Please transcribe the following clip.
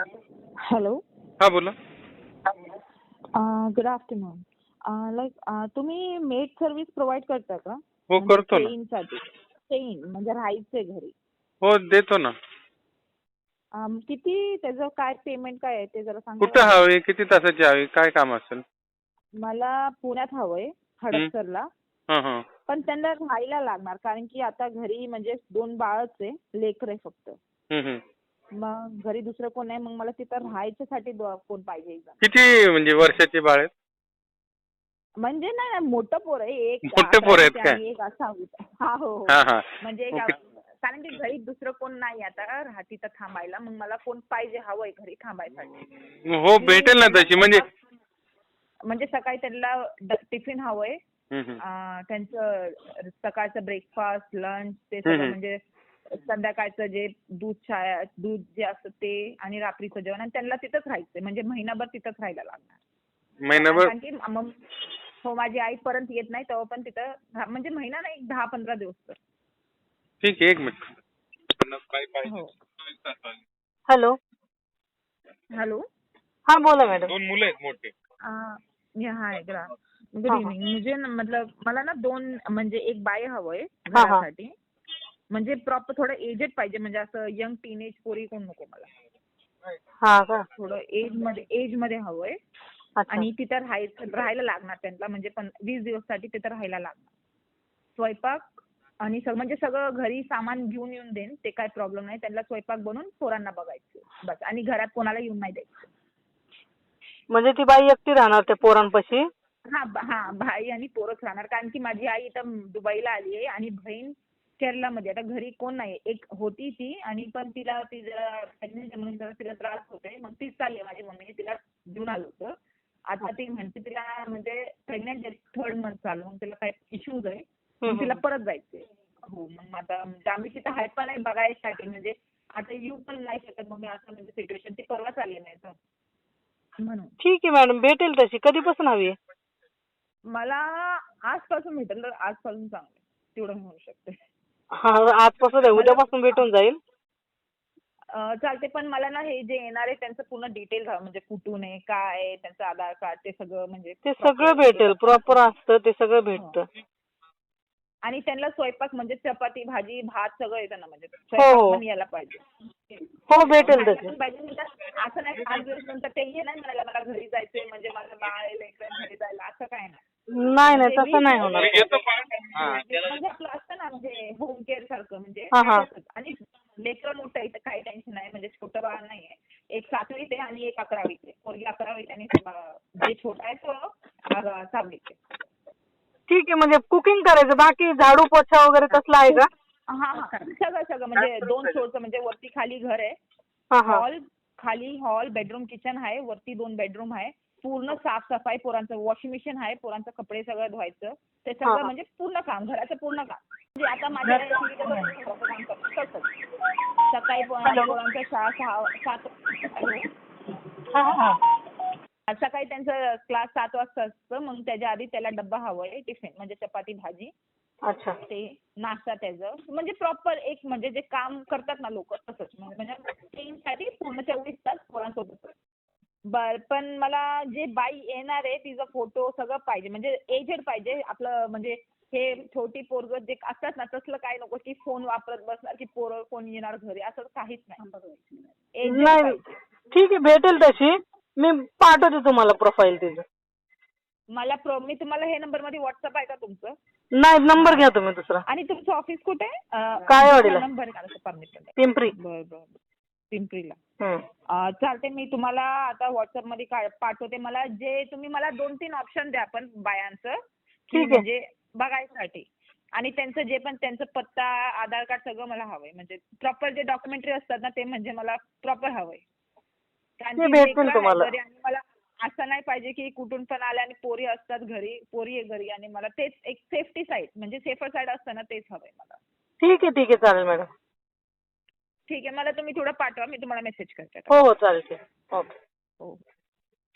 Hello हा बोला. Good afternoon like तुम्ही मेड सर्व्हिस प्रोव्हाइड करता का? हो करतो ना. साठी स्टेईन म्हणजे राहायचे घरी. हो देतो ना. अम, किती त्याचं काय पेमेंट काय आहे ते जरा सांगा. कुठं हवी किती तासाची हवी? काय काम असेल? मला पुण्यात हवंय हडपसरला. हा हा पण त्यांना राहायला लागणार. कारण की आता घरी म्हणजे दोन बाळच आहे लेकर आहे फक्त. हम्म, हम्म. मग घरी दुसरं कोण नाही मग मला तिथं राहायच्यासाठी कोण पाहिजे. किती म्हणजे वर्षाची बाळ आहेत म्हणजे नाही नाही, मोठं पोर आहे एक मोठे पोरं आहेत अकरावीचं? आणि एक सहावीचं. हा हो हो हा हा म्हणजे एक. कारण की घरी दुसरं कोण नाही आता राहा तिथं थांबायला मग मला कोण पाहिजे हवंय घरी थांबायसाठी हो भेटेल ना तशी म्हणजे म्हणजे सकाळी त्यांना ड- टिफिन हवंय हम्म, हम्म. अं, त्यांचं सकाळचं ब्रेकफास्ट लंच ते हम्म, सगळं हम्म. म्हणजे संध्याकाळचं जे दूध छाया दूध जे असतं ते आणि रात्रीचं जेवण आणि त्यांना तिथंच राहायचंय. म्हणजे महिनाभर तिथंच राहायला लागणार. महिनाभर? कारण की मग हो माझी आई परत येत नाही तेव्हा पण तिथं म्हणजे महिना नाही एक दहा पंधरा दिवस तर. ठीक आहे एक मिनिट. काय हो. हॅलो. हॅलो. हा बोला मॅडम. दोन मुलं आहेत मोठे. हाय ग्रा गुड हा, हा. इव्हनिंग म्हणजे ना मतलब मला ना दोन म्हणजे एक बाय हवंय हा, हा. घरासाठी. म्हणजे प्रॉपर थोडं एजेड पाहिजे. म्हणजे असं यंग टीनेज पोरी कोण नको मला. हा का? थोडं एजमध्ये एजमध्ये हवंय. आणि तिथं राहायचं राहायला लागणार त्यांना. म्हणजे पण वीस दिवससाठी तिथं राहायला लागणार. स्वयंपाक आणि सग म्हणजे सगळं घरी सामान घेऊन येऊन देईन. ते काय प्रॉब्लेम नाही. त्यांना स्वयंपाक बनवून पोरांना बघायचं. बस. आणि घरात कोणाला येऊन नाही द्यायचं. म्हणजे ती बाई एकटी राहणार त्या पोरांपाशी? हा हा. भाई आणि पोरच राहणार. कारण की माझी आई इथं दुबईला आली आहे. आणि बहीण केरलामध्ये आता घरी कोण नाही एक होती ती आणि पण तिला तिला pregnant आहे म्हणून जरा तिला त्रास होतोय. मग तीच चालली माझी मम्मीने तिला घेऊन आलं होतं. आता ती म्हणते तिला म्हणजे प्रेग्नेंट आहे. थर्ड मंथ चालू. मग तिला काय इश्यूज आहे. मग तिला परत जायचंय. हो मग आता म्हणजे आम्ही तिथं हाय पण आहे बघायसाठी. म्हणजे आता येऊ पण नाही शकत. मग मी असं म्हणजे सिच्युएशन ती परवाच आली नाही तर म्हणून. ठीक आहे मॅडम. भेटेल तशी. कधीपासून हवी आहे? मला आजपासून भेटेल तर आजपासून चांगलं तेवढं मी म्हणू शकते हा आजपासून आहे उद्यापासून भेटून जाईल. अं, चालते पण मला ना हे जे येणार आहे त्यांचं पूर्ण डिटेल हवं म्हणजे कुठून आहे काय आहे त्यांचं आधार कार्ड ते सगळं म्हणजे ते सगळं भेटेल प्रॉपर असतं ते सगळं भेटतं. आणि त्यांना स्वयंपाक म्हणजे चपाती भाजी भात सगळं येतं ना म्हणजे हो. स्वयंपाक पण यायला पाहिजे. हो भेटेल खायला तशी पण पाहिजे म्हणजे असं नाही पाच दिवस नंतर ते हे नाही म्हणायला मला घरी जायचंय म्हणजे माझं बाळ आहे लेकरं घरी जायला असं काय नाही. नाही नाही तसं नाही होणार. म्हणजे आपलं म्हणजे होम केअर सारखं म्हणजे हा, हा. आणि लेकरं मोठं आहे तर काही टेन्शन नाही म्हणजे छोटं बाळ नाहीये. एक सातवीत आहे आणि एक अकरावीत आहे. पोरगी अकरावीत आणि जे छोटा आहे तो अं, सहावीत आहे. ठीक आहे म्हणजे कुकिंग करायचं. बाकी झाडू पोछा वगैरे तसलं आहे का? हा हा. सगळं सगळं. म्हणजे दोन फ्लोअरचं म्हणजे वरती खाली घर आहे. हा हा. हॉल खाली हॉल बेडरूम किचन आहे. वरती दोन बेडरूम आहे. पूर्ण साफसफाई पोरांचं वॉशिंग मशीन आहे पोरांचं कपडे सगळं धुवायचं. ते सगळं. म्हणजे पूर्ण काम घराचं पूर्ण काम. म्हणजे आता माझ्या काम करतो तसंच. सकाळी पो- पोरांचं सहा सात सकाळी त्यांचं क्लास सात वाजता असतं मग त्याच्या आधी त्याला डब्बा हवंय टिफिन म्हणजे चपाती भाजी. अच्छा. ते नाश्ता त्याचं. म्हणजे प्रॉपर एक म्हणजे जे काम करतात ना लोक तसंच. म्हणजे पूर्ण चोवीस तास पोरांसोबत. बर पण मला जे बाई येणार आहे तिचा फोटो सगळं पाहिजे. म्हणजे एजेड पाहिजे आपलं म्हणजे हे छोटी पोरग जे असतात ना तसलं काय नको की फोन वापरत बसणार की पोरं कोण येणार घरी असं काहीच नाही. Aged नाही पाहिजे. ठीक आहे भेटेल तशी. मी पाठवते तुम्हाला प्रोफाईल तिचं. मला प्रो मी तुम्हाला हे नंबरमध्ये व्हॉट्सअप आहे का तुमचं? नाही नंबर घ्या तुम्ही दुसरा. आणि तुमचं ऑफिस कुठे आहे? काळेवाडीला. नंबर आहे का परमिशन पिंपरी. बरं बरं. पिंपरीला. चालते मी तुम्हाला आता व्हॉट्सअपमध्ये पाठवते. मला जे तुम्ही मला दोन तीन ऑप्शन द्या पण बायांचं की. म्हणजे बघायसाठी. आणि त्यांचं जे पण त्यांचं पत्ता आधार कार्ड सगळं मला हवंय. म्हणजे प्रॉपर जे डॉक्युमेंटरी असतात ना ते म्हणजे मला प्रॉपर हवंय. आणि मला असं नाही पाहिजे की कुठून पण आले आणि पोरी असतात घरी पोरी आहे घरी आणि मला तेच एक सेफ्टी साईड म्हणजे सेफर साईड असतं ना तेच हवंय मला. ठीक आहे ठीक आहे. चालेल मॅडम. ठीक आहे मला तुम्ही थोडं पाठवा मी तुम्हाला मेसेज करते हो हो ठीक ओके हो.